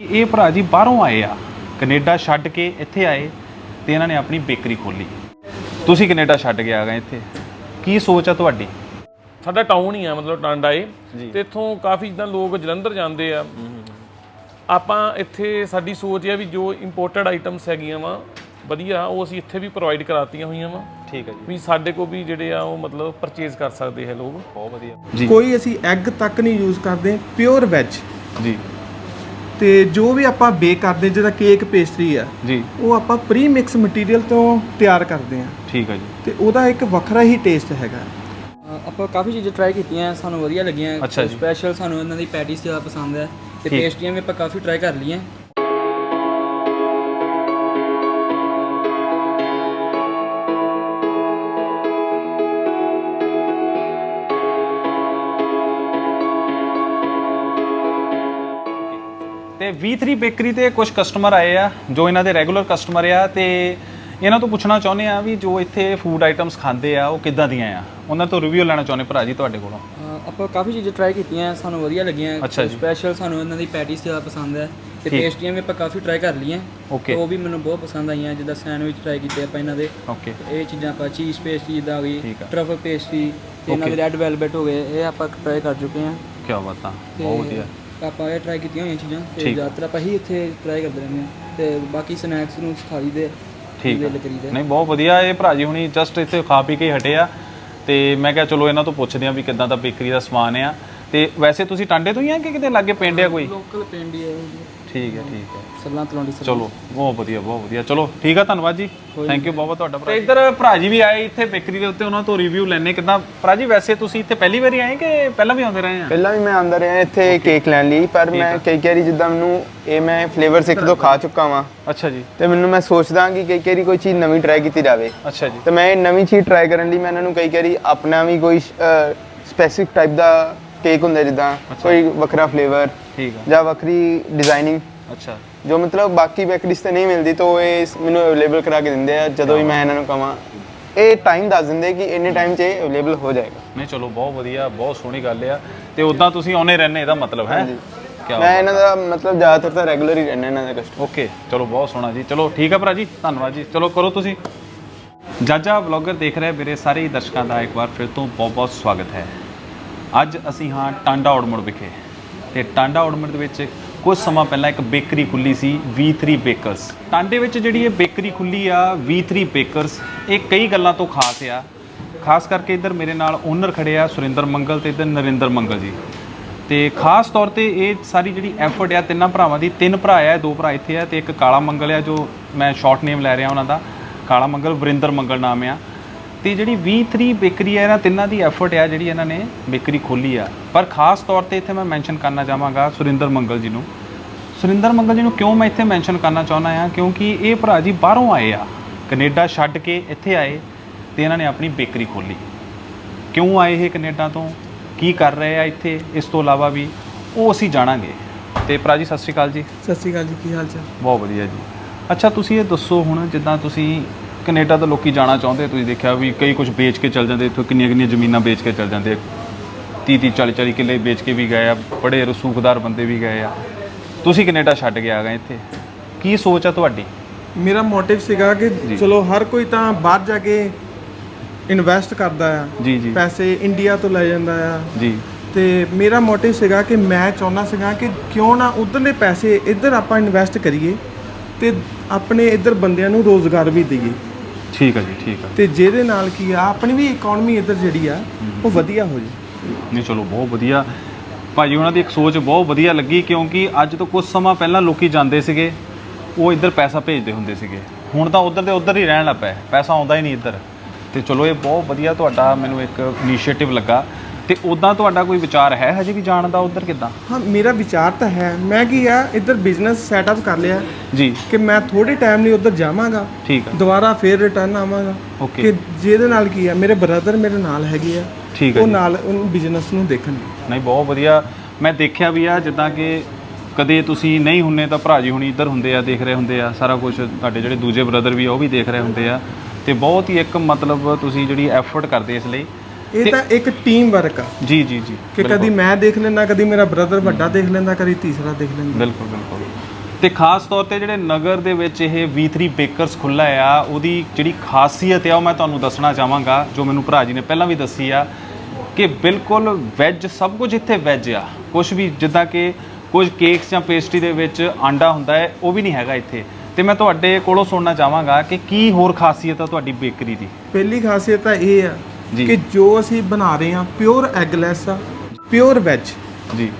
ਇਹ ਭਰਾ ਜੀ ਬਾਹਰੋਂ ਆਏ ਆ। ਕੈਨੇਡਾ ਛੱਡ ਕੇ ਇੱਥੇ ਆਏ ਤੇ ਇਹਨਾਂ ਨੇ ਆਪਣੀ ਬੇਕਰੀ ਖੋਲੀ ਤੁਸੀਂ ਕੈਨੇਡਾ ਛੱਡ ਕੇ ਆ ਗਏ ਇੱਥੇ। ਕੀ ਸੋਚ ਆ ਤੁਹਾਡੀ? ਸਾਡਾ ਟਾਊਨ ਹੀ ਆ ਮਤਲਬ ਟਾਂਡਾ ਏ। ਤੇ ਇੱਥੋਂ ਕਾਫੀ ਜਿੱਦਾਂ ਲੋਕ ਜਲੰਧਰ ਜਾਂਦੇ ਆ। ਆਪਾਂ ਇੱਥੇ ਸਾਡੀ ਸੋਚ ਇਹ ਆ ਵੀ ਜੋ ਇੰਪੋਰਟਡ ਆਈਟਮਸ ਹੈਗੀਆਂ ਵਾ ਵਧੀਆ ਉਹ ਅਸੀਂ ਇੱਥੇ ਵੀ ਪ੍ਰੋਵਾਈਡ ਕਰਾਤੀਆਂ ਹੋਈਆਂ ਵਾ। ਠੀਕ ਹੈ ਜੀ। ਵੀ ਸਾਡੇ ਕੋਲ ਵੀ ਜਿਹੜੇ ਆ ਉਹ ਮਤਲਬ ਪਰਚੇਜ਼ ਕਰ ਸਕਦੇ ਹੈ ਲੋਕ। ਬਹੁਤ ਵਧੀਆ। ਜੀ ਕੋਈ ਅਸੀਂ ਐਗ ਤੱਕ ਨਹੀਂ ਯੂਜ਼ ਕਰਦੇ ਪਿਓਰ ਵੈਜ ਜੀ। ਤੇ ਜੋ ਵੀ ਆਪਾਂ ਬੇਕ ਕਰਦੇ ਜਿਹਦਾ ਕੇਕ ਪੇਸਟਰੀ ਆ ਜੀ। ਉਹ ਆਪਾਂ ਪ੍ਰੀ ਮਿਕਸ ਮਟੀਰੀਅਲ ਤੋਂ ਤਿਆਰ ਕਰਦੇ ਆ ਠੀਕ ਹੈ ਜੀ। ਤੇ ਉਹਦਾ ਇੱਕ ਵੱਖਰਾ ਹੀ ਟੇਸਟ ਹੈਗਾ। ਅ, ਆਪਾਂ ਕਾਫੀ ਚੀਜ਼ਾਂ ਟਰਾਈ ਕੀਤੀਆਂ ਸਾਨੂੰ ਵਧੀਆ ਲੱਗੀਆਂ। ਅੱਛਾ ਜੀ। ਸਪੈਸ਼ਲ ਸਾਨੂੰ ਇਹਨਾਂ ਦੀ ਪੈਟੀਸ ਜ਼ਿਆਦਾ ਪਸੰਦ ਹੈ। ਤੇ ਠੀਕ। ਪੇਸਟਰੀਆਂ ਵੀ ਆਪਾਂ ਕਾਫੀ ਟਰਾਈ ਕਰ ਲਈਆਂ। V3 ਬੇਕਰੀ ਤੇ ਕੁਝ ਕਸਟਮਰ ਆਏ ਆ ਜੋ ਇਹਨਾਂ ਦੇ ਰੈਗੂਲਰ ਕਸਟਮਰ ਆ ਤੇ ਇਹਨਾਂ ਤੋਂ ਪੁੱਛਣਾ ਚਾਹੁੰਦੇ ਆ ਵੀ ਜੋ ਇੱਥੇ ਫੂਡ ਆਈਟਮਸ ਖਾਂਦੇ ਆ ਉਹ ਕਿੱਦਾਂ ਦੀਆਂ ਆ ਉਹਨਾਂ ਤੋਂ ਰਿਵਿਊ ਲੈਣਾ ਚਾਹੁੰਦੇ ਭਰਾ ਜੀ ਤੁਹਾਡੇ ਕੋਲੋਂ ਆਪਾਂ ਕਾਫੀ ਚੀਜ਼ਾਂ ਟਰਾਈ ਕੀਤੀਆਂ ਸਾਨੂੰ ਵਧੀਆ ਲੱਗੀਆਂ ਅੱਛਾ ਜੀ। ਸਪੈਸ਼ਲ ਸਾਨੂੰ ਇਹਨਾਂ ਦੀ ਪੈਟੀਸ ਜ਼ਿਆਦਾ ਪਸੰਦ ਹੈ ਤੇ ਠੀਕ। ਪੇਸਟਰੀਆਂ ਵੀ ਆਪਾਂ ਕਾਫੀ ਟਰਾਈ ਕਰ ਲਈਆਂ Okay. ਉਹ ਵੀ ਮੈਨੂੰ ਬਹੁਤ ਪਸੰਦ ਆਈਆਂ ਜਿੱਦਾਂ ਸੈਂਡਵਿਚ ਟਰਾਈ ਕੀਤੇ ਆਪਾਂ ਇਹਨਾਂ ਦੇ ਓਕੇ ਇਹ ਚੀਜ਼ਾਂ ਆਪਾਂ ਚੀਜ਼ ਪੇਸਟਰੀ ਜਿੱਦਾਂ ਹੋ ਗਈ ਠੀਕ ਆ। ਟਰਫਲ ਪੇਸਟਰੀ ਤੇ ਇਹਨਾਂ Okay. ਦੇ ਰੈੱਡ ਵੈਲਵਟ ਹੋ ਗਏ ਇਹ ਆਪਾਂ ਟਰਾਈ ਕਰ ਚੁੱਕੇ ਹਾਂ ਕੀ ਬਾਤਾਂ ਬਹੁਤ ਵਧੀਆ ਆਪਾਂ ਇਹ ਟਰਾਈ ਕੀਤੀਆਂ ਹੋਈਆਂ ਚੀਜ਼ਾਂ ਤੇ ਠੀਕ। ਜ਼ਿਆਦਾਤਰ ਆਪਾਂ ਹੀ ਇੱਥੇ ਟਰਾਈ ਕਰਦੇ ਰਹਿੰਦੇ ਹਾਂ। ਤੇ ਬਾਕੀ ਸਨੈਕਸ ਨੂੰ ਸਿਖਾ ਦਈਦੇ ਠੀਕ ਆ। ਕਰੀਦੇ। ਨਹੀਂ ਬਹੁਤ ਵਧੀਆ ਇਹ ਭਰਾ ਜੀ ਹੁਣੀ ਜਸਟ ਇੱਥੇ ਖਾ ਪੀ ਕੇ ਹੀ ਹਟੇ ਆ। ਤੇ ਮੈਂ ਕਿਹਾ ਚਲੋ ਇਹਨਾਂ ਤੋਂ ਪੁੱਛਦੇ ਆ ਵੀ ਕਿੱਦਾਂ ਦਾ ਬੇਕਰੀ ਦਾ ਸਮਾਨ ਆ। ਤੇ ਵੈਸੇ ਤੁਸੀਂ ਟਾਂਡੇ ਤੋਂ ਹੀ ਆ ਕਿ ਕਿਤੇ ਲਾਗੇ ਪਿੰਡ ਆ ਕੋਈ? ਲੋਕਲ ਪਿੰਡ ਹੀ ਹੈ ਠੀਕ ਹੈ ਠੀਕ ਹੈ। ਸੱਲਾਂ ਤਲੌਂਡੀ ਸਰ ਚਲੋ ਬਹੁਤ ਵਧੀਆ ਬਹੁਤ ਵਧੀਆ। ਚਲੋ ਠੀਕ ਆ ਧੰਨਵਾਦ ਜੀ। ਥੈਂਕ ਯੂ ਬਹੁਤ ਬਹੁਤ ਤੁਹਾਡਾ ਭਰਾ ਤੇ ਇੱਧਰ ਭਰਾ ਜੀ ਵੀ ਆਏ ਇੱਥੇ ਬੇਕਰੀ ਦੇ ਉੱਤੇ ਉਹਨਾਂ ਤੋਂ ਰਿਵਿਊ ਲੈਣੇ ਕਿਦਾਂ? ਭਰਾ ਜੀ ਵੈਸੇ ਤੁਸੀਂ ਇੱਥੇ ਪਹਿਲੀ ਵਾਰੀ ਆਏ ਕਿ ਪਹਿਲਾਂ ਵੀ ਆਉਂਦੇ ਰਹੇ ਆ? ਪਹਿਲਾਂ ਵੀ ਮੈਂ ਆਂਦਾ ਰਿਹਾ ਇੱਥੇ ਕੇਕ ਲੈਣ ਲਈ ਪਰ ਮੈਂ ਕਈ ਵਾਰੀ ਜਿੱਦਾਂ ਮੈਨੂੰ ਇਹ ਮੈਂ ਫਲੇਵਰਸ ਇੱਕ ਦੋ ਖਾ ਚੁੱਕਾ ਵਾਂ। ਅੱਛਾ ਜੀ। ਤੇ ਮੈਨੂੰ ਮੈਂ ਸੋਚਦਾ ਕਿ ਕਈ ਵਾਰੀ ਕੋਈ ਚੀਜ਼ ਨਵੀਂ ਟਰਾਈ ਕੀਤੀ ਜਾਵੇ। ਅੱਛਾ ਜੀ। ਤੇ ਮੈਂ ਇਹ ਨਵੀਂ ਚੀਜ਼ ਟਰਾਈ ਕਰਨ ਲਈ ਮੈਂ ਇਹਨਾਂ ਨੂੰ ਕਈ ਵਾਰੀ ਆਪਣਾ ਵੀ ਕੋਈ ਸਪੈਸਿਫਿਕ ਟਾਈਪ ਦਾ ਕੇਕ ਹੁੰਦਾ ਜਿੱਦਾਂ ਕੋਈ ਵੱਖਰਾ ਫਲੇਵਰ ਠੀਕ ਆ। ਜਾਂ ਵੱਖਰੀ ਡਿਜ਼ਾਈਨਿੰਗ ਅੱਛਾ। ਜੋ ਮਤਲਬ ਬਾਕੀ ਬੇਕਰੀਜ਼ ਤੇ ਨਹੀਂ ਮਿਲਦੀ ਤਾਂ ਉਹ ਇਹ ਮੈਨੂੰ ਅਵੇਲੇਬਲ ਕਰਾ ਕੇ ਦਿੰਦੇ ਆ ਜਦੋਂ ਵੀ ਮੈਂ ਇਹਨਾਂ ਨੂੰ ਕਹਾਂ ਇਹ ਟਾਈਮ ਦੱਸ ਦਿੰਦੇ ਕਿ ਇੰਨੇ ਟਾਈਮ 'ਚ ਇਹ ਅਵੇਲੇਬਲ ਹੋ ਜਾਏਗਾ। ਨਹੀਂ ਚਲੋ ਬਹੁਤ ਵਧੀਆ ਬਹੁਤ ਸੋਹਣੀ ਗੱਲ ਆ। ਤੇ ਉਦਾਂ ਤੁਸੀਂ ਆਉਨੇ ਰਹਿੰਦੇ ਇਹਦਾ ਮਤਲਬ ਹੈ? ਮੈਂ ਇਹਨਾਂ ਦਾ ਮਤਲਬ ਜ਼ਿਆਦਾਤਰ ਤਾਂ ਰੈਗੂਲਰ ਹੀ ਰਹਿਣਾ ਇਹਨਾਂ ਦਾ ਕਸਟਮਰ ਓਕੇ ਚਲੋ ਬਹੁਤ ਸੋਹਣਾ ਜੀ। ਚਲੋ ਠੀਕ ਹੈ ਭਰਾ ਜੀ ਧੰਨਵਾਦ ਜੀ। ਚਲੋ ਕਰੋ ਤੁਸੀਂ। ਜਾਜਾ ਵਲੌਗਰ ਦੇਖ ਰਹੇ ਮੇਰੇ ਸਾਰੇ ਦਰਸ਼ਕਾਂ ਦਾ ਇੱਕ ਵਾਰ ਫਿਰ ਤੋਂ ਬਹੁਤ-ਬਹੁਤ ਸਵਾਗਤ ਹੈ। ਅੱਜ ਅਸੀਂ ਹਾਂ ਟਾਂਡਾ ਔੜਮੁੜ ਵਿਖੇ। ਤੇ ਟਾਂਡਾ ਔੜਮੁੜ ਦੇ ਵਿੱਚ ਕੁਝ ਸਮਾਂ ਪਹਿਲਾਂ ਇੱਕ ਬੇਕਰੀ ਖੁੱਲੀ ਸੀ V3 ਬੇਕਰਸ। ਟਾਂਡੇ ਵਿੱਚ ਜਿਹੜੀ ਇਹ ਬੇਕਰੀ ਖੁੱਲੀ ਆ V3 ਬੇਕਰਸ, ਇਹ ਕਈ ਗੱਲਾਂ ਤੋਂ ਖਾਸ ਆ। ਖਾਸ ਕਰਕੇ ਇੱਧਰ ਮੇਰੇ ਨਾਲ ਓਨਰ ਖੜੇ ਆ, ਸੁਰਿੰਦਰ ਮੰਗਲ ਤੇ ਇੱਧਰ ਨਰਿੰਦਰ ਮੰਗਲ ਜੀ। ਤੇ ਖਾਸ ਤੌਰ ਤੇ ਇਹ ਸਾਰੀ ਜਿਹੜੀ ਐਫਰਟ ਆ, ਤਿੰਨਾਂ ਭਰਾਵਾਂ ਦੀ, ਤਿੰਨ ਭਰਾ ਆ, ਦੋ ਭਰਾ ਇੱਥੇ ਆ ਤੇ ਇੱਕ ਕਾਲਾ ਮੰਗਲ ਆ, ਜੋ ਮੈਂ ਸ਼ਾਰਟ ਨੇਮ ਲੈ ਰਿਹਾ ਉਹਨਾਂ ਦਾ। ਕਾਲਾ ਮੰਗਲ, ਵਰਿੰਦਰ ਮੰਗਲ ਨਾਮ ਆ। ਤੇ ਜਿਹੜੀ V3 ਬੇਕਰੀ ਆ ਇਹਨਾਂ ਤਿੰਨਾਂ ਦੀ ਐਫਰਟ ਆ ਜਿਹੜੀ ਇਹਨਾਂ ਨੇ ਬੇਕਰੀ ਖੋਲੀ ਆ। ਪਰ ਖਾਸ ਤੌਰ ਤੇ ਇੱਥੇ ਮੈਂ ਮੈਂਸ਼ਨ ਕਰਨਾ ਚਾਹਾਂਗਾ ਸੁਰਿੰਦਰ ਮੰਗਲ ਜੀ ਨੂੰ। ਸੁਰਿੰਦਰ ਮੰਗਲ ਜੀ ਨੂੰ ਕਿਉਂ ਮੈਂ ਇੱਥੇ ਮੈਂਸ਼ਨ ਕਰਨਾ ਚਾਹੁੰਦਾ ਆ ਕਿਉਂਕਿ ਇਹ ਭਰਾ ਜੀ ਬਾਹਰੋਂ ਆਏ ਆ। ਕੈਨੇਡਾ ਛੱਡ ਕੇ ਇੱਥੇ ਆਏ ਤੇ ਇਹਨਾਂ ਨੇ ਆਪਣੀ ਬੇਕਰੀ ਖੋਲੀ ਕਿਉਂ ਆਏ ਇਹ ਕੈਨੇਡਾ ਤੋਂ? ਕੀ ਕਰ ਰਹੇ ਆ ਇੱਥੇ? ਇਸ ਤੋਂ ਇਲਾਵਾ ਵੀ ਉਹ ਅਸੀਂ ਜਾਣਾਂਗੇ। ਤੇ ਭਰਾ ਜੀ ਸਤਿ ਸ਼੍ਰੀ ਅਕਾਲ ਜੀ। ਸਤਿ ਸ਼੍ਰੀ ਅਕਾਲ ਜੀ ਕੀ ਹਾਲ ਚਾਲ? ਬਹੁਤ ਵਧੀਆ ਜੀ। ਅੱਛਾ ਤੁਸੀਂ ਇਹ ਦੱਸੋ ਹੁਣ ਜਿੱਦਾਂ ਤੁਸੀਂ ਕੈਨੇਡਾ ਤੋਂ ਲੋਕੀ ਜਾਣਾ ਚਾਹੁੰਦੇ ਤੁਸੀਂ ਦੇਖਿਆ ਵੀ ਕਈ ਕੁਝ ਵੇਚ ਕੇ ਚੱਲ ਜਾਂਦੇ ਇੱਥੋਂ ਕਿੰਨੀਆਂ ਕਿੰਨੀਆਂ ਜ਼ਮੀਨਾਂ ਵੇਚ ਕੇ ਚੱਲ ਜਾਂਦੇ। 30 30 40 40 ਕਿੱਲੇ ਵੇਚ ਕੇ ਵੀ ਗਏ ਆ ਬੜੇ ਰਸੂਖਦਾਰ ਬੰਦੇ ਵੀ ਗਏ ਆ। ਤੁਸੀਂ ਕੈਨੇਡਾ ਛੱਡ ਕੇ ਆ ਗਏ ਇੱਥੇ। ਕੀ ਸੋਚ ਆ ਤੁਹਾਡੀ? ਮੇਰਾ ਮੋਟਿਵ ਸੀਗਾ ਕਿ ਚਲੋ ਹਰ ਕੋਈ ਤਾਂ ਬਾਹਰ ਜਾ ਕੇ ਇਨਵੈਸਟ ਕਰਦਾ ਆ। ਜੀ ਜੀ। ਪੈਸੇ ਇੰਡੀਆ ਤੋਂ ਲੈ ਜਾਂਦਾ ਆ। ਜੀ। ਤੇ ਮੇਰਾ ਮੋਟਿਵ ਸੀਗਾ ਕਿ ਮੈਂ ਚਾਹੁੰਦਾ ਸੀਗਾ ਕਿ ਕਿਉਂ ਨਾ ਉਧਰਲੇ ਪੈਸੇ ਇੱਧਰ ਆਪਾਂ ਇਨਵੈਸਟ ਕਰੀਏ ਤੇ ਆਪਣੇ ਇੱਧਰ ਬੰਦਿਆਂ ਨੂੰ ਰੋਜ਼ਗਾਰ ਵੀ ਦਈਏ। ਠੀਕ ਆ ਜੀ ਠੀਕ ਆ। ਤੇ ਜਿਹਦੇ ਨਾਲ ਕੀ ਆ ਆਪਣੀ ਵੀ ਇਕਨੋਮੀ ਇੱਧਰ ਜਿਹੜੀ ਆ ਉਹ ਵਧੀਆ ਹੋ ਜੇ। ਨਹੀਂ ਚਲੋ ਬਹੁਤ ਵਧੀਆ। ਭਾਜੀ ਉਹਨਾਂ ਦੀ ਇੱਕ ਸੋਚ ਬਹੁਤ ਵਧੀਆ ਲੱਗੀ ਕਿਉਂਕਿ ਅੱਜ ਤੋਂ ਕੁਝ ਸਮਾਂ ਪਹਿਲਾਂ ਲੋਕੀ ਜਾਂਦੇ ਸੀਗੇ ਉਹ ਇੱਧਰ ਪੈਸਾ ਭੇਜਦੇ ਹੁੰਦੇ ਸੀਗੇ। ਹੁਣ ਤਾਂ ਉਧਰ ਦੇ ਉਧਰ ਹੀ ਰਹਿਣ ਲੱਗ ਪਏ ਪੈਸਾ ਆਉਂਦਾ ਹੀ ਨਹੀਂ ਇੱਧਰ। ਤੇ ਚਲੋ ਇਹ ਬਹੁਤ ਵਧੀਆ ਤੁਹਾਡਾ ਮੈਨੂੰ ਇੱਕ ਇਨੀਸ਼ੀਏਟਿਵ ਲੱਗਾ। ਤੇ ਉਦਾਂ ਤੁਹਾਡਾ ਕੋਈ ਵਿਚਾਰ ਹੈ ਹਜੇ ਵੀ ਜਾਣ ਦਾ ਉਧਰ ਕਿੱਦਾਂ? ਹਾਂ ਮੇਰਾ ਵਿਚਾਰ ਤਾਂ ਹੈ। ਮੈਂ ਕੀ ਆ ਇੱਧਰ ਬਿਜ਼ਨਸ ਸੈਟਅਪ ਕਰ ਲਿਆ। ਜੀ। ਕਿ ਮੈਂ ਥੋੜੇ ਟਾਈਮ ਲਈ ਉੱਧਰ ਜਾਵਾਂਗਾ। ਠੀਕ ਆ। ਦੁਬਾਰਾ ਫੇਰ ਰਿਟਰਨ ਆਵਾਂਗਾ। Okay. ਕਿ ਜਿਹਦੇ ਨਾਲ ਕੀ ਆ ਮੇਰੇ ਬ੍ਰਦਰ ਮੇਰੇ ਨਾਲ ਹੈਗੇ ਆ। ਠੀਕ ਆ ਉਹ ਜੀ। ਨਾਲ ਉਹ ਬਿਜ਼ਨਸ ਨੂੰ ਦੇਖਣਗੇ ਨਹੀਂ ਬਹੁਤ ਵਧੀਆ। ਮੈਂ ਦੇਖਿਆ ਵੀ ਆ ਜਿੱਦਾਂ ਕਿ ਕਦੇ ਤੁਸੀਂ ਨਹੀਂ ਹੁੰਨੇ ਤਾਂ ਭਰਾ ਜੀ ਹੁਣੀ ਇੱਧਰ ਹੁੰਦੇ ਆ ਦੇਖ ਰਹੇ ਹੁੰਦੇ ਆ ਸਾਰਾ ਕੁਝ ਤੁਹਾਡੇ ਜਿਹੜੇ ਦੂਜੇ ਬ੍ਰਦਰ ਵੀ ਆ ਉਹ ਵੀ ਦੇਖ ਰਹੇ ਹੁੰਦੇ ਆ। ਤੇ ਬਹੁਤ ਹੀ ਇੱਕ ਮਤਲਬ ਤੁਸੀਂ ਜਿਹੜੀ ਐਫਰਟ ਕਰਦੇ ਇਸ ਲਈ। ਇਹ ਤਾਂ ਇੱਕ ਟੀਮ ਵਰਕ ਆ। ਜੀ ਜੀ ਜੀ ਕਿ ਕਦੀ ਮੈਂ ਦੇਖ ਲੈਂਦਾ ਕਦੀ ਮੇਰਾ ਬ੍ਰਦਰ ਵੱਡਾ ਦੇਖ ਲੈਂਦਾ ਕਦੀ ਤੀਸਰਾ ਦੇਖ ਲੈਂਦਾ। ਬਿਲਕੁਲ ਬਿਲਕੁਲ। ਤੇ ਖਾਸ ਤੌਰ ਤੇ ਜਿਹੜੇ ਨਗਰ ਦੇ ਵਿੱਚ ਇਹ V3 ਬੇਕਰਸ ਖੁੱਲਾ ਆ ਉਹਦੀ ਜਿਹੜੀ ਖਾਸੀਅਤ ਆ ਉਹ ਮੈਂ ਤੁਹਾਨੂੰ ਦੱਸਣਾ ਚਾਹਾਂਗਾ ਜੋ ਮੈਨੂੰ ਭਰਾ ਜੀ ਨੇ ਪਹਿਲਾਂ ਵੀ ਦੱਸੀ ਆ ਕਿ ਬਿਲਕੁਲ ਵੈਜ ਸਭ ਕੁਝ ਇੱਥੇ ਵੈਜ ਆ। ਕੁਝ ਵੀ ਜਿੱਦਾਂ ਕਿ ਕੁਝ ਕੇਕਸ ਜਾਂ ਪੇਸਟਰੀ ਦੇ ਵਿੱਚ ਆਂਡਾ ਹੁੰਦਾ ਹੈ ਉਹ ਵੀ ਨਹੀਂ ਹੈਗਾ ਇੱਥੇ। ਤੇ ਮੈਂ ਤੁਹਾਡੇ ਕੋਲੋਂ ਸੁਣਨਾ ਚਾਹਾਂਗਾ ਕਿ ਕੀ ਹੋਰ ਖਾਸੀਅਤ ਆ ਤੁਹਾਡੀ ਬੇਕਰੀ ਦੀ? ਪਹਿਲੀ ਖਾਸੀਅਤ ਤਾਂ ਇਹ ਆ ਜੀ। ਕਿ ਜੋ ਅਸੀਂ ਬਣਾ ਰਹੇ ਹਾਂ ਪਿਓਰ ਐਗਲੈਸ ਆ ਪਿਓਰ ਵੈਜ ਜੀ।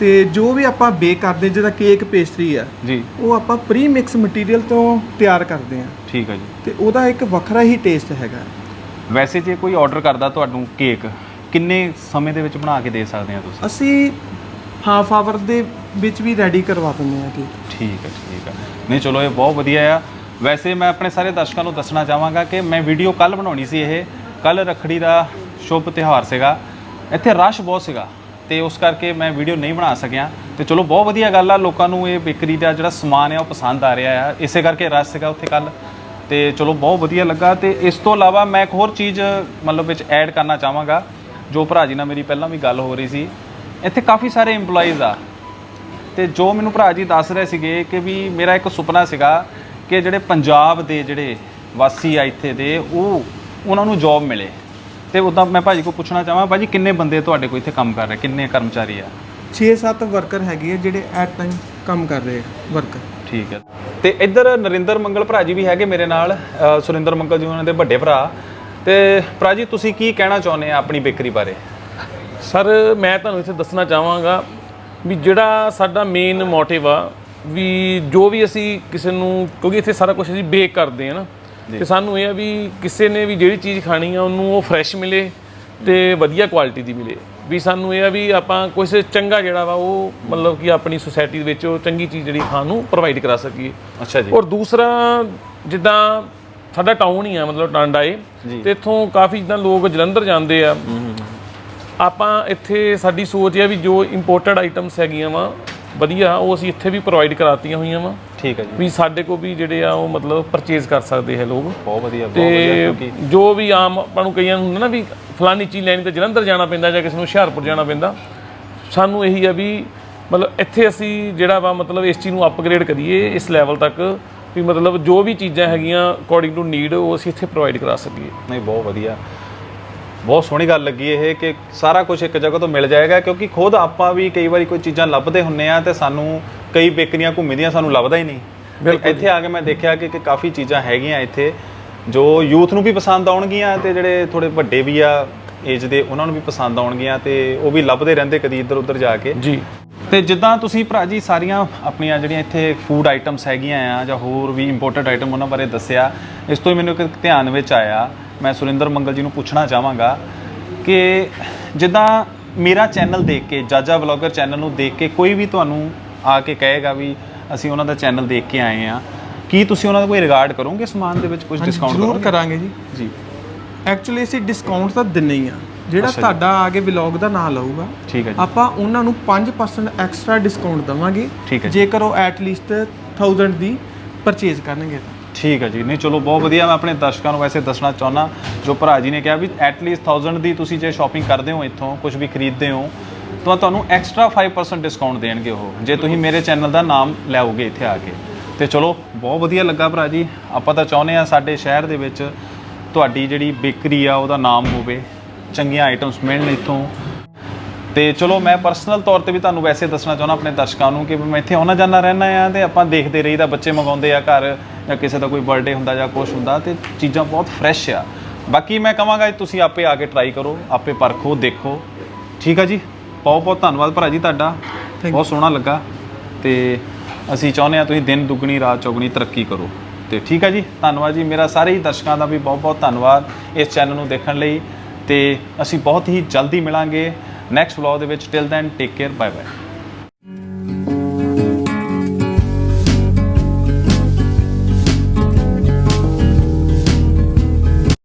ਤੇ ਜੋ ਵੀ ਆਪਾਂ ਬੇਕ ਕਰਦੇ ਜਿਹਦਾ ਕੇਕ ਪੇਸਟਰੀ ਆ ਜੀ। ਉਹ ਆਪਾਂ ਪ੍ਰੀ ਮਿਕਸ ਮਟੀਰੀਅਲ ਤੋਂ ਤਿਆਰ ਕਰਦੇ ਆ ਠੀਕ ਹੈ ਜੀ। ਤੇ ਉਹਦਾ ਇੱਕ ਵੱਖਰਾ ਹੀ ਟੇਸਟ ਹੈਗਾ। ਵੈਸੇ ਜੇ ਕੋਈ ਆਰਡਰ ਕਰਦਾ ਤੁਹਾਨੂੰ ਕੇਕ ਕਿੰਨੇ ਸਮੇਂ ਦੇ ਵਿੱਚ ਬਣਾ ਕੇ ਦੇ ਸਕਦੇ ਆ ਤੁਸੀਂ? ਅਸੀਂ ਹਾਫ ਆਵਰ ਦੇ ਵਿੱਚ ਵੀ ਰੈਡੀ ਕਰਵਾ ਦਿੰਦੇ ਆ ਕਿ ਠੀਕ ਹੈ ਠੀਕ ਹੈ ਨਹੀਂ ਚਲੋ ਇਹ ਬਹੁਤ ਵਧੀਆ ਆ। ਵੈਸੇ ਮੈਂ ਆਪਣੇ ਸਾਰੇ ਦਰਸ਼ਕਾਂ ਨੂੰ ਦੱਸਣਾ ਚਾਹਾਂਗਾ ਕਿ ਮੈਂ ਵੀਡੀਓ ਕੱਲ ਬਣਾਉਣੀ ਸੀ ਇਹ। ਕੱਲ ਰੱਖੜੀ ਦਾ ਸ਼ੁਭ ਤਿਉਹਾਰ ਸੀਗਾ। ਇੱਥੇ ਰਸ਼ ਬਹੁਤ ਸੀਗਾ ਤੇ ਉਸ ਕਰਕੇ ਮੈਂ ਵੀਡੀਓ ਨਹੀਂ ਬਣਾ ਸਕਿਆ। ਤੇ ਚਲੋ ਬਹੁਤ ਵਧੀਆ ਗੱਲ ਆ, ਲੋਕਾਂ ਨੂੰ ਇਹ ਬੇਕਰੀ ਦਾ ਜਿਹੜਾ ਸਮਾਨ ਆ ਉਹ ਪਸੰਦ ਆ ਰਿਹਾ ਆ। ਇਸੇ ਕਰਕੇ ਰਸ਼ ਸੀਗਾ ਉੱਥੇ ਕੱਲ ਤੇ ਚਲੋ ਬਹੁਤ ਵਧੀਆ ਲੱਗਾ ਤੇ ਇਸ ਤੋਂ ਇਲਾਵਾ ਮੈਂ ਇੱਕ ਹੋਰ ਚੀਜ਼ ਮਤਲਬ ਵਿੱਚ ਐਡ ਕਰਨਾ ਚਾਹਾਂਗਾ, ਜੋ ਭਰਾ ਜੀ ਨਾਲ ਮੇਰੀ ਪਹਿਲਾਂ ਵੀ ਗੱਲ ਹੋ ਰਹੀ ਸੀ। ਇੱਥੇ ਕਾਫੀ ਸਾਰੇ EMPLOYEES ਆ। ਤੇ ਜੋ ਮੈਨੂੰ ਭਰਾ ਜੀ ਦੱਸ ਰਹੇ ਸੀਗੇ ਕਿ ਵੀ ਮੇਰਾ ਇੱਕ ਸੁਪਨਾ ਸੀਗਾ ਕਿ ਜਿਹੜੇ ਪੰਜਾਬ ਦੇ ਜਿਹੜੇ ਵਾਸੀ ਆ ਇੱਥੇ ਦੇ, ਉਹ ਉਹਨਾਂ ਨੂੰ ਜੌਬ ਮਿਲੇ। ਤੇ ਉਦਾਂ ਮੈਂ ਭਾਜੀ ਕੋ ਪੁੱਛਣਾ ਚਾਹਾਂ ਭਾਜੀ ਕਿੰਨੇ ਬੰਦੇ ਤੁਹਾਡੇ ਕੋਲ ਇੱਥੇ ਕੰਮ ਕਰ ਰਹੇ? ਕਿੰਨੇ ਕਰਮਚਾਰੀ ਆ? 6-7 ਵਰਕਰ ਹੈਗੇ ਆ ਜਿਹੜੇ ਐਟ ਟਾਈਮ ਕੰਮ ਕਰ ਰਹੇ ਆ ਵਰਕਰ ਠੀਕ ਹੈ। ਤੇ ਇੱਧਰ ਨਰਿੰਦਰ ਮੰਗਲ ਭਰਾ ਜੀ ਵੀ ਹੈਗੇ ਮੇਰੇ ਨਾਲ ਅ, ਸੁਰਿੰਦਰ ਮੰਗਲ ਜੀ ਉਹਨਾਂ ਦੇ ਵੱਡੇ ਭਰਾ। ਤੇ ਭਰਾ ਜੀ ਤੁਸੀਂ ਕੀ ਕਹਿਣਾ ਚਾਹੁੰਦੇ ਆ ਆਪਣੀ ਬੇਕਰੀ ਬਾਰੇ? ਸਰ ਮੈਂ ਤੁਹਾਨੂੰ ਇੱਥੇ ਦੱਸਣਾ ਚਾਹਾਂਗਾ ਵੀ ਜਿਹੜਾ ਸਾਡਾ ਮੇਨ ਮੋਟਿਵ ਆ ਵੀ ਜੋ ਵੀ ਅਸੀਂ ਕਿਸੇ ਨੂੰ ਕਿਉਂਕਿ ਇੱਥੇ ਸਾਰਾ ਕੁਝ ਅਸੀਂ ਬੇਕ ਕਰਦੇ ਆ ਨਾ। ਤੇ ਸਾਨੂੰ ਇਹ ਆ ਵੀ ਕਿਸੇ ਨੇ ਵੀ ਜਿਹੜੀ ਚੀਜ਼ ਖਾਣੀ ਆ ਉਹਨੂੰ ਉਹ ਫਰੈਸ਼ ਮਿਲੇ ਤੇ ਵਧੀਆ ਕੁਆਲਿਟੀ ਦੀ ਮਿਲੇ। ਵੀ ਸਾਨੂੰ ਇਹ ਆ ਵੀ ਆਪਾਂ ਕੁਝ ਚੰਗਾ ਜਿਹੜਾ ਵਾ ਉਹ ਮਤਲਬ ਕਿ ਆਪਣੀ ਸੁਸਾਇਟੀ ਦੇ ਵਿੱਚ ਉਹ ਚੰਗੀ ਚੀਜ਼ ਜਿਹੜੀ ਖਾਣ ਨੂੰ ਪ੍ਰੋਵਾਈਡ ਕਰਾ ਸਕੀਏ। ਅੱਛਾ ਜੀ। ਔਰ ਦੂਸਰਾ ਜਿੱਦਾਂ ਸਾਡਾ ਟਾਊਨ ਹੀ ਆ ਮਤਲਬ ਟਾਂਡਾ ਏ ਤੇ ਇੱਥੋਂ ਕਾਫੀ ਜਿੱਦਾਂ ਲੋਕ ਜਲੰਧਰ ਜਾਂਦੇ ਆ। ਆਪਾਂ ਇੱਥੇ ਸਾਡੀ ਸੋਚ ਹੈ ਵੀ ਜੋ ਇੰਪੋਰਟਡ ਆਈਟਮਸ ਹੈਗੀਆਂ ਵਾ ਵਧੀਆ ਉਹ ਅਸੀਂ ਇੱਥੇ ਵੀ ਪ੍ਰੋਵਾਈਡ ਕਰਾਤੀਆਂ ਹੋਈਆਂ ਵਾ। ਠੀਕ ਹੈ ਜੀ। ਵੀ ਸਾਡੇ ਕੋ ਵੀ ਜਿਹੜੇ ਆ ਉਹ ਮਤਲਬ ਪਰਚੇਜ਼ ਕਰ ਸਕਦੇ ਹੈ ਲੋਕ। ਬਹੁਤ ਵਧੀਆ ਬਹੁਤ ਵਧੀਆ ਤੇ ਕਿਉਂਕਿ ਜੋ ਵੀ ਆਮ ਆਪਾਂ ਨੂੰ ਕਈਆਂ ਨੂੰ ਹੁੰਦਾ ਨਾ ਵੀ ਫਲਾਨੀ ਚੀਜ਼ ਲੈਣੀ ਤਾਂ ਜਲੰਧਰ ਜਾਣਾ ਪੈਂਦਾ ਜਾਂ ਕਿਸੇ ਨੂੰ ਹੁਸ਼ਿਆਰਪੁਰ ਜਾਣਾ ਪੈਂਦਾ ਸਾਨੂੰ ਇਹੀ ਆ ਵੀ ਮਤਲਬ ਇੱਥੇ ਅਸੀਂ ਜਿਹੜਾ ਵਾ ਮਤਲਬ ਇਸ ਚੀਜ਼ ਨੂੰ ਅਪਗ੍ਰੇਡ ਕਰੀਏ ਇਸ ਲੈਵਲ ਤੱਕ ਵੀ ਮਤਲਬ ਜੋ ਵੀ ਚੀਜ਼ਾਂ ਹੈਗੀਆਂ ਅਕੋਰਡਿੰਗ ਟੂ ਨੀਡ ਉਹ ਅਸੀਂ ਇੱਥੇ ਪ੍ਰੋਵਾਈਡ ਕਰਾ ਸਕੀਏ। ਨਹੀਂ ਬਹੁਤ ਵਧੀਆ। ਬਹੁਤ ਸੋਹਣੀ ਗੱਲ ਲੱਗੀ ਇਹ ਕਿ ਸਾਰਾ ਕੁਝ ਇੱਕ ਜਗ੍ਹਾ ਤੋਂ ਮਿਲ ਜਾਏਗਾ ਕਿਉਂਕਿ ਖੁਦ ਆਪਾਂ ਵੀ ਕਈ ਵਾਰੀ ਕੋਈ ਚੀਜ਼ਾਂ ਲੱਭਦੇ ਹੁੰਨੇ ਆ ਤੇ ਸਾਨੂੰ ਕਈ ਬੇਕਰੀਆਂ ਘੁੰਮਦੀਆਂ ਸਾਨੂੰ ਲੱਭਦਾ ਹੀ ਨਹੀਂ। ਤੇ ਇੱਥੇ ਆ ਕੇ ਮੈਂ ਦੇਖਿਆ ਕਿ ਕਿ ਕਾਫੀ ਚੀਜ਼ਾਂ ਹੈਗੀਆਂ ਇੱਥੇ ਜੋ ਯੂਥ ਨੂੰ ਵੀ ਪਸੰਦ ਆਉਣਗੀਆਂ ਤੇ ਜਿਹੜੇ ਥੋੜੇ ਵੱਡੇ ਵੀ ਆ ਏਜ ਦੇ ਉਹਨਾਂ ਨੂੰ ਵੀ ਪਸੰਦ ਆਉਣਗੀਆਂ ਤੇ ਉਹ ਵੀ ਲੱਭਦੇ ਰਹਿੰਦੇ ਕਦੀ ਇੱਧਰ ਉੱਧਰ ਜਾ ਕੇ। ਜੀ। ਤੇ ਜਿੱਦਾਂ ਤੁਸੀਂ ਭਰਾ ਜੀ ਸਾਰੀਆਂ ਆਪਣੀਆਂ ਜਿਹੜੀਆਂ ਇੱਥੇ ਫੂਡ ਆਈਟਮਸ ਹੈਗੀਆਂ ਆ ਜਾਂ ਹੋਰ ਵੀ ਇੰਪੋਰਟਡ ਆਈਟਮ ਉਹਨਾਂ ਬਾਰੇ ਦੱਸਿਆ ਇਸ ਤੋਂ ਹੀ ਮੈਨੂੰ ਇੱਕ ਧਿਆਨ ਵਿੱਚ ਆਇਆ। ਮੈਂ ਸੁਰਿੰਦਰ ਮੰਗਲ ਜੀ ਨੂੰ ਪੁੱਛਣਾ ਚਾਹਾਂਗਾ ਕਿ ਜਿੱਦਾਂ ਮੇਰਾ ਚੈਨਲ ਦੇਖ ਕੇ ਜਾਜਾ ਵਲੌਗਰ ਚੈਨਲ ਨੂੰ ਦੇਖ ਕੇ ਕੋਈ ਵੀ ਤੁਹਾਨੂੰ ਆ ਕੇ ਕਹੇਗਾ ਵੀ ਅਸੀਂ ਉਹਨਾਂ ਦਾ ਚੈਨਲ ਦੇਖ ਕੇ ਆਏ ਆ ਕੀ ਤੁਸੀਂ ਉਹਨਾਂ ਦਾ ਕੋਈ ਰਿਗਾਰਡ ਕਰੋਗੇ ਸਮਾਨ ਦੇ ਵਿੱਚ? ਕੁਝ ਡਿਸਕਾਊਂਟ ਜ਼ਰੂਰ ਕਰੋਗੇ? ਜੀ। ਜੀ। ਐਕਚੁਅਲੀ ਅਸੀਂ ਡਿਸਕਾਊਂਟ ਤਾਂ ਦਿੰਨੇ ਹੀ ਆ ਜਿਹੜਾ। ਤੁਹਾਡਾ ਆ ਕੇ ਵਲੌਗ ਦਾ ਨਾਮ ਲਊਗਾ ਠੀਕ ਹੈ ਜੀ। ਆਪਾਂ ਉਹਨਾਂ ਨੂੰ 5% ਐਕਸਟਰਾ ਡਿਸਕਾਊਂਟ ਦਵਾਂਗੇ। ਜੇਕਰ ਉਹ ਐਟ ਲੀਸਟ 1000 ਦੀ ਪਰਚੇਜ਼ ਕਰਨਗੇ ਤਾਂ। ਠੀਕ ਹੈ ਜੀ। ਨਹੀਂ ਚਲੋ ਬਹੁਤ ਵਧੀਆ। ਮੈਂ ਆਪਣੇ ਦਰਸ਼ਕਾਂ ਨੂੰ ਵੈਸੇ ਦੱਸਣਾ ਚਾਹੁੰਦਾ ਜੋ ਭਰਾ ਜੀ ਨੇ ਕਿਹਾ ਵੀ ਐਟ ਲੀਸਟ 1000 ਦੀ ਤੁਸੀਂ ਜੇ ਸ਼ਾਪਿੰਗ ਕਰਦੇ ਹੋ ਇੱਥੋਂ ਕੁਝ ਵੀ ਖਰੀਦਦੇ ਹੋ ਤਾਂ ਤੁਹਾਨੂੰ ਐਕਸਟਰਾ 5% ਡਿਸਕਾਊਂਟ ਦੇਣਗੇ ਉਹ, ਜੇ ਤੁਸੀਂ ਮੇਰੇ ਚੈਨਲ ਦਾ ਨਾਮ ਲੈਓਗੇ ਇੱਥੇ ਆ ਕੇ। ਤੇ ਚਲੋ, ਬਹੁਤ ਵਧੀਆ ਲੱਗਾ ਭਰਾ ਜੀ। ਆਪਾਂ ਤਾਂ ਚਾਹੁੰਦੇ ਆ ਸਾਡੇ ਸ਼ਹਿਰ ਦੇ ਵਿੱਚ ਤੁਹਾਡੀ ਜਿਹੜੀ ਬੇਕਰੀ ਆ, ਉਹਦਾ ਨਾਮ ਹੋਵੇ, ਚੰਗੀਆਂ ਆਈਟਮਸ ਮਿਲਣ ਇੱਥੋਂ। ਤੇ ਚਲੋ, ਮੈਂ ਪਰਸਨਲ ਤੌਰ ਤੇ ਵੀ ਤੁਹਾਨੂੰ ਵੈਸੇ ਦੱਸਣਾ ਚਾਹੁੰਦਾ ਆਪਣੇ ਦਰਸ਼ਕਾਂ ਨੂੰ ਕਿ ਵੀ ਮੈਂ ਇੱਥੇ ਆਉਣਾ ਜਾਣਾ ਰਹਿਣਾ ਆ ਤੇ ਆਪਾਂ ਦੇਖਦੇ ਰਹੀਦਾ, ਬੱਚੇ ਮੰਗਾਉਂਦੇ ਆ ਘਰ ਜਾਂ ਕਿਸੇ ਦਾ ਕੋਈ ਬਰਥਡੇ ਹੁੰਦਾ ਜਾਂ ਕੁਝ ਹੁੰਦਾ ਤੇ ਚੀਜ਼ਾਂ ਬਹੁਤ ਫਰੈਸ਼ ਆ। ਬਾਕੀ ਮੈਂ ਕਹਾਂਗਾ, ਤੁਸੀਂ ਆਪੇ ਆ ਕੇ ਟਰਾਈ ਕਰੋ, ਆਪੇ ਪਰਖੋ, ਦੇਖੋ। ਠੀਕ ਆ ਜੀ? ਬਹੁਤ ਬਹੁਤ ਧੰਨਵਾਦ ਭਰਾ ਜੀ ਤੁਹਾਡਾ। ਬਹੁਤ ਸੋਹਣਾ ਲੱਗਾ। ਤੇ ਅਸੀਂ ਚਾਹੁੰਦੇ ਆ ਤੁਸੀਂ ਦਿਨ ਦੁੱਗਣੀ ਰਾਤ ਚੌਗਣੀ ਤਰੱਕੀ ਕਰੋ। ਤੇ ਠੀਕ ਆ ਜੀ ਧੰਨਵਾਦ ਜੀ। ਮੇਰਾ ਸਾਰੇ ਹੀ ਦਰਸ਼ਕਾਂ ਦਾ ਵੀ ਬਹੁਤ ਬਹੁਤ ਧੰਨਵਾਦ ਇਸ ਚੈਨਲ ਨੂੰ ਦੇਖਣ ਲਈ। ਤੇ ਅਸੀਂ ਬਹੁਤ ਹੀ ਜਲਦੀ ਮਿਲਾਂਗੇ। ਨੈਕਸਟ ਵਲੌਗ ਦੇ ਵਿੱਚ till then take care bye bye